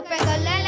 Lupe Colán.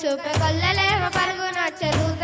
చూపే కొల్లలేమ పరుగునొచ్చే దూత